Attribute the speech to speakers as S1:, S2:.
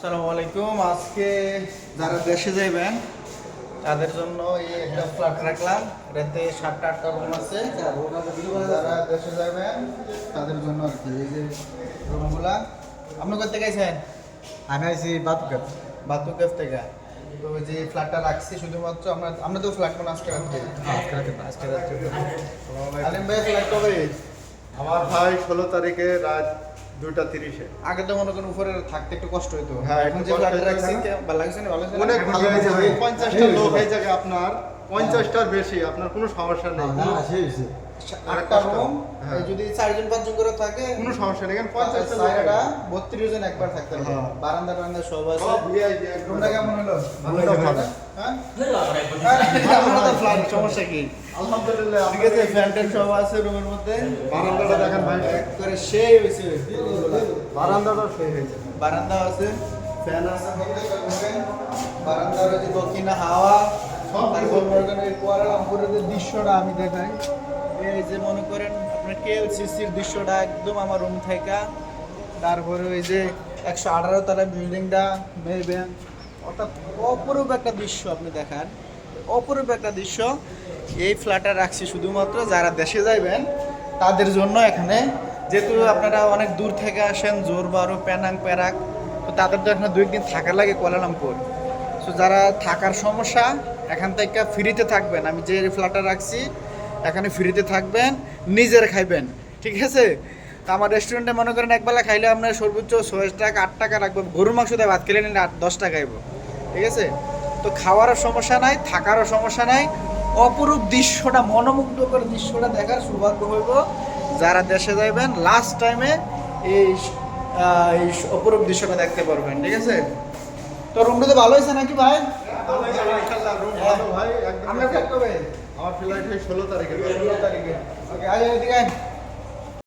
S1: আসসালামু আলাইকুম আজকে যারা দেশে যাইবেন তাদের জন্য এই একটা ফ্ল্যাট রাখলাম। এটাতে সাতটা আটটা রুম আছে। যারা দেশে যাবেন তাদের জন্য আর কি এই যে রুমগুলা আপনি করতে গেছেন
S2: আমি আইছি বাতুকাত।
S1: বাথরুম কেফ থেকে। তো ওই যে ফ্ল্যাটটা রাখছি শুধুমাত্র আমরা আমরা তো ফ্ল্যাট মানে আজকে রাত্রে
S2: আজকে রাতে না।
S1: আজকে রাত্রে। আলিম ভাই ফ্ল্যাট কবে?
S3: আমার ভাই ষোলো তারিখে রাত দুটা তিরিশে।
S1: আগে তো মনে করেন উপরে থাকতে একটু কষ্ট হতো
S3: হ্যাঁ,
S1: এখন যে
S3: কষ্ট
S1: ফ্ল্যাটটা
S3: হয়ে
S1: রাখছি
S3: যায় না?
S1: ভালো লাগছে না ভালো লাগছে না?
S3: অনেক ভালো হয়েছে পঞ্চাশটা লোক
S2: হয়ে
S3: এই জায়গায় আপনার। পঞ্চাশটার বেশি আপনার কোনো সমস্যা নেই।
S2: সেই
S1: আটটা রুম
S3: হ্যাঁ।
S1: যদি চারজন পাঁচজন করে থাকে
S3: কোনো সমস্যা নেই এখানে পঞ্চাশটা
S1: চারটা বত্রিশ জন একবার থাকতে পারবে।
S3: হ্যাঁ।
S1: বারান্দা টারান্দা সব আছে। রুমটা কেমন হলো। হ্যাঁ? সমস্যা কি?
S3: আলহামদুলিল্লাহ।
S1: ঠিক আছে ফ্যান ট্যান সব আছে রুমের মধ্যে।
S3: বারান্দাটা দেখেন ভাই।
S1: করে সেই হয়েছে।
S3: বারান্দাটা সেই হয়েছে।
S1: বারান্দা আছে ফ্যান আছে। বারান্দার দক্ষিণা হাওয়া। তারপর মনে করেন এই কুয়ালালামপুরের যে দৃশ্যটা আমি দেখাই। এই যে মনে করেন আপনার কেএলসিসির দৃশ্যটা একদম আমার রুম থেকে। তারপরে ওই যে একশো আঠারো তলা বিল্ডিংটা ব্যাংক অর্থাৎ অপরূপ একটা দৃশ্য আপনি দেখান। অপরূপ একটা দৃশ্য। এই ফ্ল্যাটটা রাখছি শুধুমাত্র যারা দেশে যাইবেন তাদের জন্য এখানে। যেহেতু আপনারা অনেক দূর থেকে আসেন জোরবারো প্যানাং প্যারাক তো তাদের তো এখানে দুই দিন থাকার লাগে কোয়ালালামপুর। সো যারা থাকার সমস্যা এখান থেকে ফ্রিতে থাকবেন। আমি যে ফ্ল্যাটটা রাখছি, এখানে ফ্রিতে থাকবেন, নিজের খাইবেন, ঠিক আছে? তো আমার রেস্টুরেন্টে মনে করেন একবেলা খাইলে আপনার সর্বোচ্চ ছয় টাকা, আট টাকা রাখব। গরুর মাংস দিয়ে ভাত খেলে নিলে আট, দশ টাকা খাইব, ঠিক আছে? তো খাওয়ারও সমস্যা নাই, থাকারও সমস্যা নাই। অপরূপ দৃশ্যটা, মনোমুগ্ধকর দৃশ্যটা দেখার সৌভাগ্য হইব। যারা দেশে যাইবেন লাস্ট টাইমে এই এই অপরূপ দৃশ্যটা দেখতে পারবেন, ঠিক আছে? তো রুমটা তো ভালো হয়েছে নাকি ভাই
S3: ইনশাআল্লাহ, room ভালো ভাই একদম
S1: আমরা কবে
S3: আমার ফ্লাইট হয় ষোলো তারিখে।
S1: ষোলো তারিখে। ওকে আজ এদিকে।